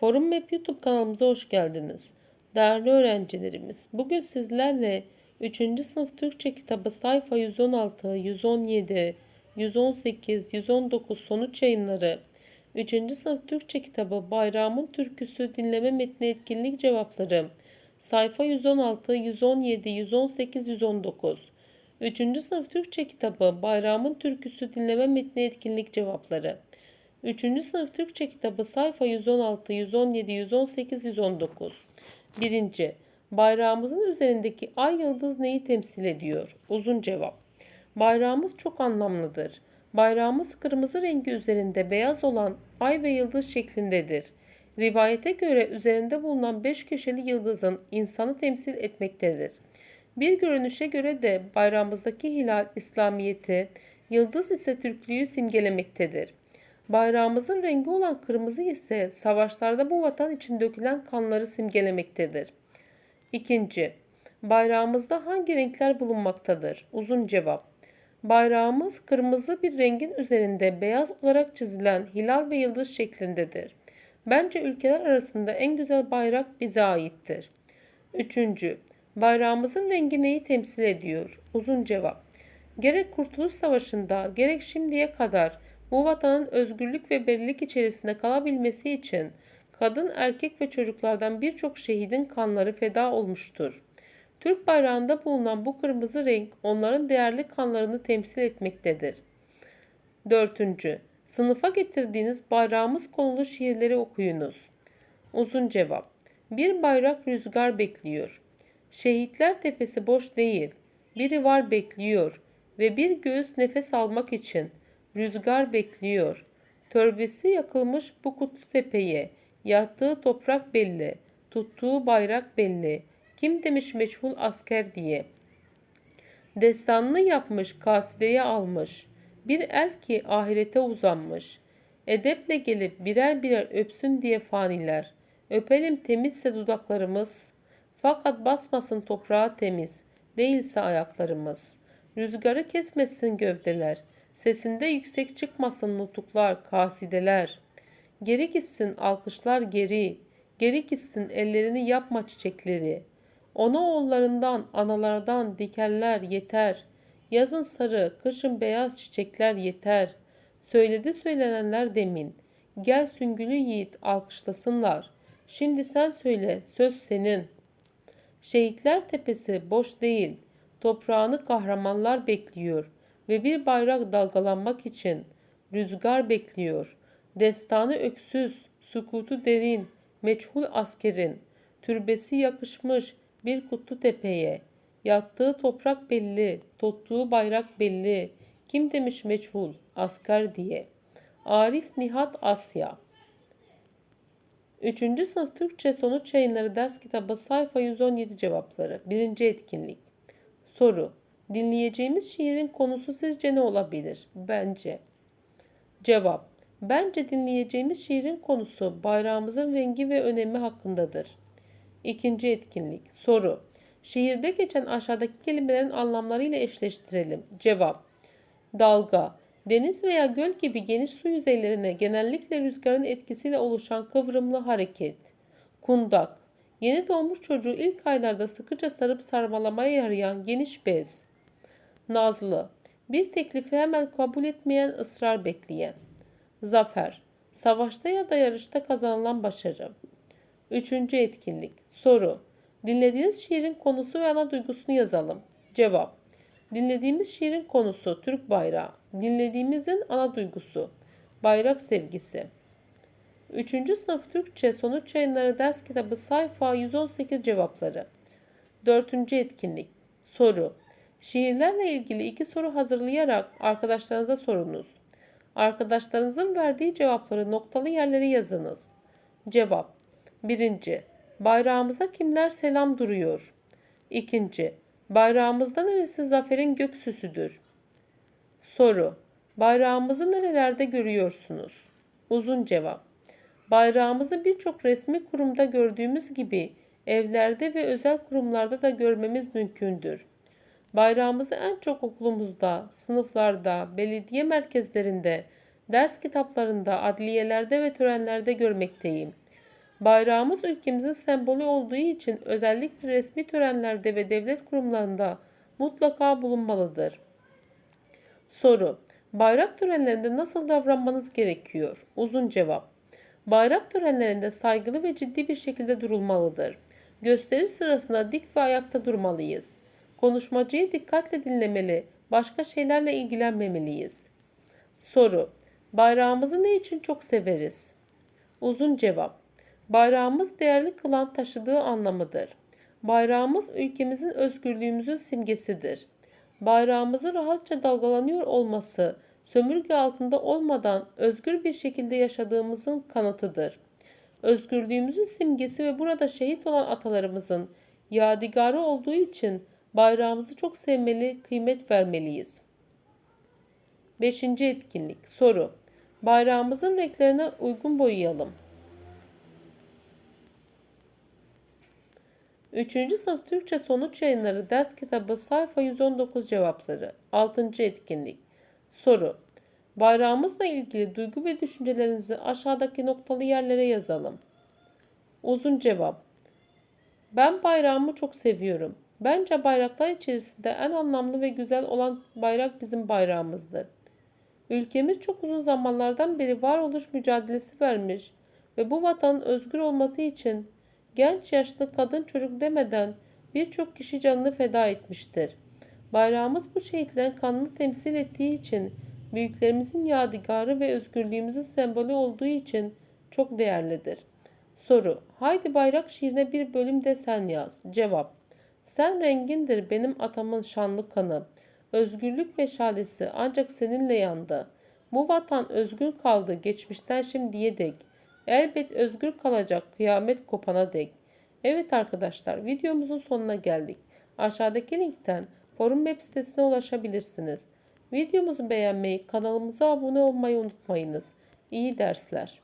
Forum Map YouTube kanalımıza hoş geldiniz. Değerli öğrencilerimiz, bugün sizlerle 3. sınıf Türkçe kitabı sayfa 116, 117, 118, 119 sonuç yayınları, 3. sınıf Türkçe kitabı Bayramın Türküsü dinleme metni etkinlik cevapları, sayfa 116, 117, 118, 119, 3. sınıf Türkçe kitabı Bayramın Türküsü dinleme metni etkinlik cevapları, 3. sınıf Türkçe kitabı sayfa 116, 117, 118, 119. 1. Bayrağımızın üzerindeki ay yıldız neyi temsil ediyor? Uzun cevap. Bayrağımız çok anlamlıdır. Bayrağımız kırmızı rengi üzerinde beyaz olan ay ve yıldız şeklindedir. Rivayete göre üzerinde bulunan beş köşeli yıldızın insanı temsil etmektedir. Bir görünüşe göre de bayrağımızdaki hilal İslamiyeti, yıldız ise Türklüğü simgelemektedir. Bayrağımızın rengi olan kırmızı ise savaşlarda bu vatan için dökülen kanları simgelemektedir. İkinci, bayrağımızda hangi renkler bulunmaktadır? Uzun cevap. Bayrağımız kırmızı bir rengin üzerinde beyaz olarak çizilen hilal ve yıldız şeklindedir. Bence ülkeler arasında en güzel bayrak bize aittir. Üçüncü, bayrağımızın rengi neyi temsil ediyor? Uzun cevap. Gerek Kurtuluş Savaşı'nda gerek şimdiye kadar bu vatanın özgürlük ve berilik içerisinde kalabilmesi için kadın, erkek ve çocuklardan birçok şehidin kanları feda olmuştur. Türk bayrağında bulunan bu kırmızı renk onların değerli kanlarını temsil etmektedir. 4. Sınıfa getirdiğiniz bayrağımız konulu şiirleri okuyunuz. Uzun cevap. Bir bayrak rüzgar bekliyor. Şehitler tepesi boş değil. Biri var bekliyor ve bir göğüs nefes almak için rüzgar bekliyor. Törbesi yakılmış bu kutlu tepeye. Yattığı toprak belli. Tuttuğu bayrak belli. Kim demiş meçhul asker diye. Destanını yapmış, kasideye almış. Bir el ki ahirete uzanmış. Edeple gelip birer birer öpsün diye faniler. Öpelim temizse dudaklarımız. Fakat basmasın toprağa temiz. Değilse ayaklarımız. Rüzgarı kesmesin gövdeler. Sesinde yüksek çıkmasın nutuklar, kasideler. Geri gitsin alkışlar geri. Geri gitsin ellerini yapma çiçekleri. Ona oğullarından, analardan dikenler yeter. Yazın sarı, kışın beyaz çiçekler yeter. Söyledi söylenenler demin. Gel süngülü yiğit alkışlasınlar. Şimdi sen söyle, söz senin. Şehitler tepesi boş değil. Toprağını kahramanlar bekliyor ve bir bayrak dalgalanmak için rüzgar bekliyor. Destanı öksüz, sukutu derin, meçhul askerin, türbesi yakışmış bir kutlu tepeye. Yattığı toprak belli, tuttuğu bayrak belli. Kim demiş meçhul, asker diye. Arif Nihat Asya 3. sınıf Türkçe sonuç yayınları ders kitabı sayfa 117 cevapları. 1. etkinlik. Soru. Dinleyeceğimiz şiirin konusu sizce ne olabilir? Bence. Cevap. Bence dinleyeceğimiz şiirin konusu bayrağımızın rengi ve önemi hakkındadır. İkinci etkinlik. Soru. Şiirde geçen aşağıdaki kelimelerin anlamlarıyla eşleştirelim. Cevap. Dalga. Deniz veya göl gibi geniş su yüzeylerine genellikle rüzgarın etkisiyle oluşan kıvrımlı hareket. Kundak. Yeni doğmuş çocuğu ilk aylarda sıkıca sarıp sarmalamaya yarayan geniş bez. Nazlı. Bir teklifi hemen kabul etmeyen, ısrar bekleyen. Zafer. Savaşta ya da yarışta kazanılan başarı. Üçüncü etkinlik. Soru. Dinlediğiniz şiirin konusu ve ana duygusunu yazalım. Cevap. Dinlediğimiz şiirin konusu Türk bayrağı. Dinlediğimizin ana duygusu bayrak sevgisi. 3. sınıf Türkçe sonuç yayınları ders kitabı sayfa 118 cevapları. 4. etkinlik. Soru. Şiirlerle ilgili iki soru hazırlayarak arkadaşlarınıza sorunuz. Arkadaşlarınızın verdiği cevapları noktalı yerlere yazınız. Cevap 1. Bayrağımıza kimler selam duruyor? 2. Bayrağımızda neresi zaferin gök süsüdür? Soru. Bayrağımızı nerelerde görüyorsunuz? Uzun cevap. Bayrağımızı birçok resmi kurumda gördüğümüz gibi evlerde ve özel kurumlarda da görmemiz mümkündür. Bayrağımızı en çok okulumuzda, sınıflarda, belediye merkezlerinde, ders kitaplarında, adliyelerde ve törenlerde görmekteyim. Bayrağımız ülkemizin sembolü olduğu için özellikle resmi törenlerde ve devlet kurumlarında mutlaka bulunmalıdır. Soru. Bayrak törenlerinde nasıl davranmanız gerekiyor? Uzun cevap. Bayrak törenlerinde saygılı ve ciddi bir şekilde durulmalıdır. Gösteri sırasında dik ve ayakta durmalıyız. Konuşmacıyı dikkatle dinlemeli, başka şeylerle ilgilenmemeliyiz. Soru. Bayrağımızı ne için çok severiz? Uzun cevap. Bayrağımız değerli kılan taşıdığı anlamıdır. Bayrağımız ülkemizin özgürlüğümüzün simgesidir. Bayrağımızın rahatça dalgalanıyor olması, sömürge altında olmadan özgür bir şekilde yaşadığımızın kanıtıdır. Özgürlüğümüzün simgesi ve burada şehit olan atalarımızın yadigarı olduğu için bayrağımızı çok sevmeli, kıymet vermeliyiz. Beşinci etkinlik. Soru. Bayrağımızın renklerine uygun boyayalım. 3. sınıf Türkçe sonuç yayınları ders kitabı sayfa 119 cevapları. 6. etkinlik. Soru. Bayrağımızla ilgili duygu ve düşüncelerinizi aşağıdaki noktalı yerlere yazalım. Uzun cevap. Ben bayrağımı çok seviyorum. Bence bayraklar içerisinde en anlamlı ve güzel olan bayrak bizim bayrağımızdır. Ülkemiz çok uzun zamanlardan beri varoluş mücadelesi vermiş ve bu vatanın özgür olması için genç, yaşlı, kadın, çocuk demeden birçok kişi canını feda etmiştir. Bayrağımız bu şehitlerin kanını temsil ettiği için, büyüklerimizin yadigarı ve özgürlüğümüzün sembolü olduğu için çok değerlidir. Soru. Haydi bayrak şiirine bir bölüm de sen yaz. Cevap. Sen rengindir benim atamın şanlı kanı. Özgürlük meşalesi ancak seninle yandı. Bu vatan özgür kaldı geçmişten şimdiye dek. Elbet özgür kalacak kıyamet kopana dek. Evet arkadaşlar videomuzun sonuna geldik. Aşağıdaki linkten forum web sitesine ulaşabilirsiniz. Videomuzu beğenmeyi, kanalımıza abone olmayı unutmayınız. İyi dersler.